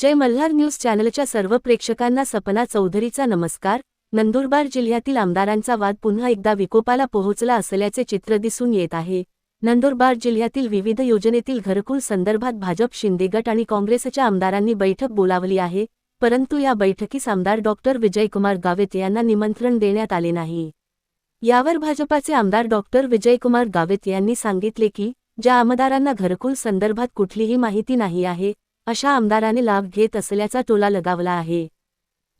जय Malhar news चॅनलच्या सर्व प्रेक्षकांना सपना चौधरीचा नमस्कार. नंदुरबार जिल्ह्यातील आमदारांचा वाद पुन्हा एकदा विकोपाला पोहोचला असल्याचे चित्र दिसून येत आहे. नंदुरबार जिल्ह्यातील विविध योजनेतील घरकुल संदर्भात भाजप शिंदेगट आणि काँग्रेसच्या आमदारांनी बैठक बोलावली आहे. परंतु या बैठकीस आमदार डॉक्टर विजयकुमार गावित यांना निमंत्रण देण्यात आले नाही. यावर भाजपाचे आमदार डॉक्टर विजयकुमार गावित यांनी सांगितले की ज्या आमदारांना घरकुल संदर्भात कुठलीही माहिती नाही आहे अशा आमदाराने लाभ घेत असल्याचा टोला लगावला आहे.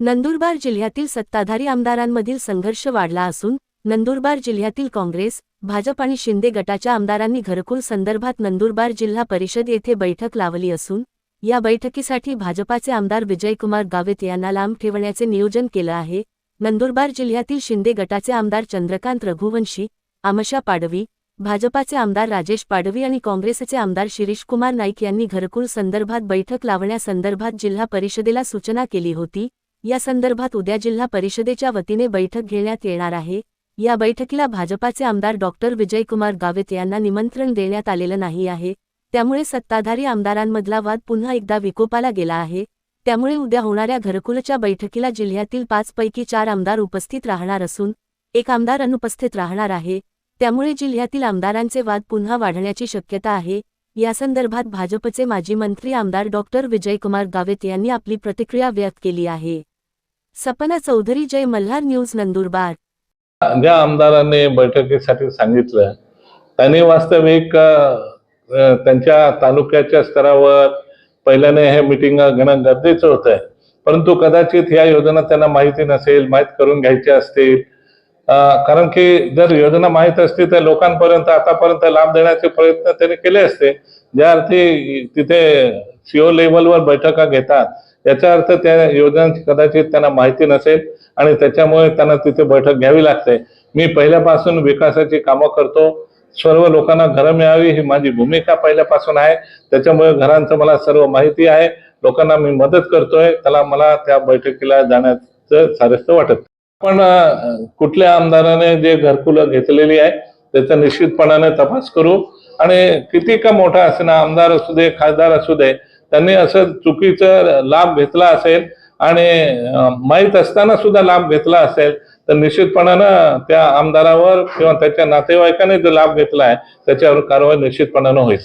नंदुरबार जिल्ह्यातील सत्ताधारी आमदारांमधील संघर्ष वाढला असून नंदुरबार जिल्ह्यातील काँग्रेस भाजप आणि शिंदे गटाच्या आमदारांनी घरकुल संदर्भात नंदुरबार जिल्हा परिषद येथे बैठक लावली असून या बैठकीसाठी भाजपाचे आमदार विजयकुमार गावित यांना लांब ठेवण्याचे नियोजन केलं आहे. नंदुरबार जिल्ह्यातील शिंदे गटाचे आमदार चंद्रकांत रघुवंशी आमशा पाडवी भाजपाचे आमदार राजेश पाडवी आणि काँग्रेसचे आमदार शिरीषकुमार नाईक यांनी घरकुल संदर्भात बैठक लावण्यासंदर्भात जिल्हा परिषदेला सूचना केली होती. या संदर्भात उद्या जिल्हा परिषदेच्या वतीने बैठक घेण्यात येणार आहे. या बैठकीला भाजपाचे आमदार डॉक्टर विजयकुमार गावित यांना निमंत्रण देण्यात आलेलं नाही आहे. त्यामुळे सत्ताधारी आमदारांमधला वाद पुन्हा एकदा विकोपाला गेला आहे. त्यामुळे उद्या होणाऱ्या घरकुलच्या बैठकीला जिल्ह्यातील पाचपैकी चार आमदार उपस्थित राहणार असून एक आमदार अनुपस्थित राहणार आहे. त्यामुळे जिल्ह्यातील आमदारांचे वाद पुन्हा वाढण्याची शक्यता आहे. यासंदर्भात भाजपचे माजी मंत्री आमदार डॉक्टर विजयकुमार गावित यांनी आपली प्रतिक्रिया व्यक्त केली आहे. सपना चौधरी जय मल्हार न्यूज नंदुरबार. ज्या आमदारांनी बैठकीसाठी सांगितलं त्यांनी वास्तविक त्यांच्या तालुक्याच्या स्तरावर पहिल्याने हे मिटिंग घेणं गरजेचं होतं. परंतु कदाचित ह्या योजना त्यांना माहिती नसेल माहीत करून घ्यायच्या असतील कारण की जर योजना माहीत असती तर लोकांपर्यंत आतापर्यंत लाभ देण्याचे प्रयत्न त्यांनी केले असते. ज्या अर्थी तिथे सीओ लेवलवर बैठका घेतात. याचा अर्थ त्या योजनांची कदाचित त्यांना माहिती नसेल आणि त्याच्यामुळे त्यांना तिथे बैठक घ्यावी लागते. मी पहिल्यापासून विकासाची कामं करतो. सर्व लोकांना घरं मिळावी ही माझी भूमिका पहिल्यापासून आहे. त्याच्यामुळे घरांचं मला सर्व माहिती आहे. लोकांना मी मदत करतोय. त्याला मला त्या बैठकीला जाण्याचं सारस्थ वाटत. पण कुठल्या आमदाराने जे घरकुलं घेतलेली आहे त्याचा निश्चितपणाने तपास करू. आणि किती का मोठा असेना आमदार असू दे खासदार असू दे त्यांनी असं चुकीचा लाभ घेतला असेल आणि माहीत असताना सुद्धा लाभ घेतला असेल तर निश्चितपणानं त्या आमदारावर किंवा त्याच्या नातेवाईकाने जो लाभ घेतला आहे त्याच्यावर कारवाई निश्चितपणानं होईल.